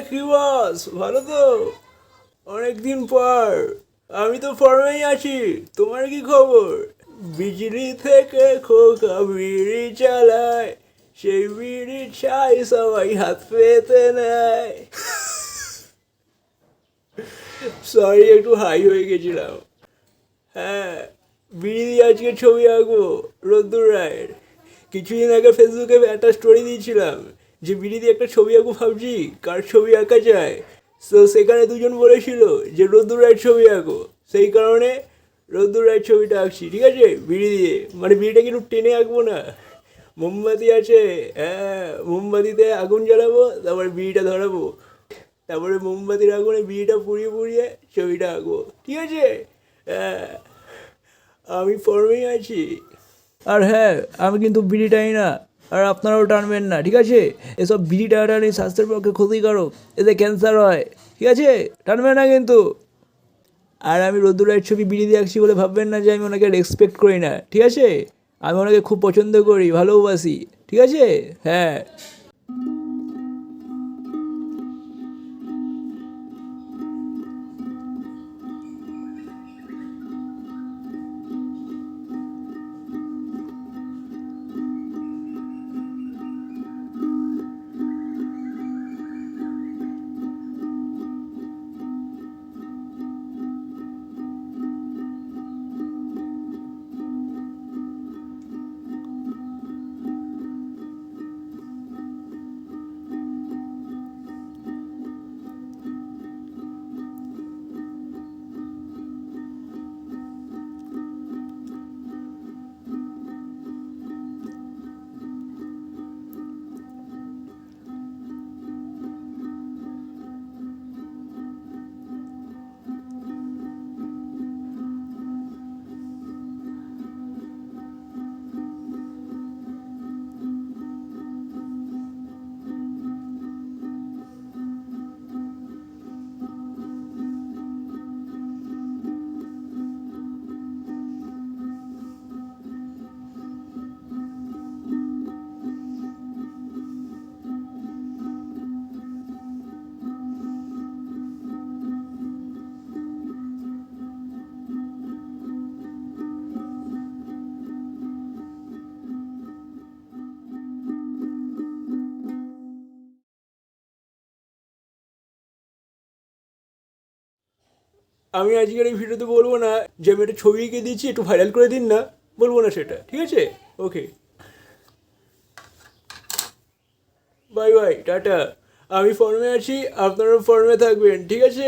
কি বস ভালো তো। অনেকদিন পর। আমি তো ফর্মেই আছি। তোমার কি খবর? বিজলি থেকে খোকা বিড়ি চালায়। সেই বিড়ি চাই সবাই হাত পেতে নেয়। সরি একটু হাই হয়ে গেছিলাম। হ্যাঁ বিড়ি দিয়ে আজকে ছবি আঁকবো, রোদ্দুর রায়ের। কিছুদিন আগে ফেসবুকে একটা স্টোরি দিয়েছিলাম। যে বিড়ি দিয়ে একটা ছবি আঁকবো ভাবছি, কার ছবি আঁকা যায়? তো সেখানে দুজন বলেছিল যে, রোদ্দুর রায়ের ছবি আঁকো। সেই কারণে রোদ্দুর রায়ের ছবিটা আঁকছি, ঠিক আছে? বিড়ি দিয়ে। মানে বিড়িটা কিন্তু টেনে আঁকবো না। মোমবাতি আছে হ্যাঁ মোমবাতিতে আগুন জ্বালাবো, তারপরে বিড়িটা ধরাবো। তারপরে মোমবাতির আগুনে বিড়িটা পুড়িয়ে পুড়িয়ে ছবিটা আঁকবো। ঠিক আছে? হ্যাঁ আমি ফর্মেই আছি। আর হ্যাঁ আমি কিন্তু বিড়ি টানি না। আর আপনারাও টানবেন না, ঠিক আছে? এসব বিড়ি টানাটানি স্বাস্থ্যের পক্ষে ক্ষতিকারক, এতে ক্যান্সার হয়, ঠিক আছে? টানবেন না কিন্তু। আর আমি রোদ্দুরের ছবি বিড়ি দিয়ে আসছি বলে ভাববেন না যে আমি ওনাকে রেসপেক্ট করি না, ঠিক আছে? আমি ওনাকে খুব পছন্দ করি ভালোবাসি ঠিক আছে? হ্যাঁ। আমি আজকের এই ভিডিওতে বলব না যে আমি একটা ছবি এঁকে দিচ্ছি একটু ভাইরাল করে দিন না, বলব না সেটা, ঠিক আছে? Okay bye bye tata. আমি ফর্মে আছি আপনারা ফর্মে থাকবেন, ঠিক আছে?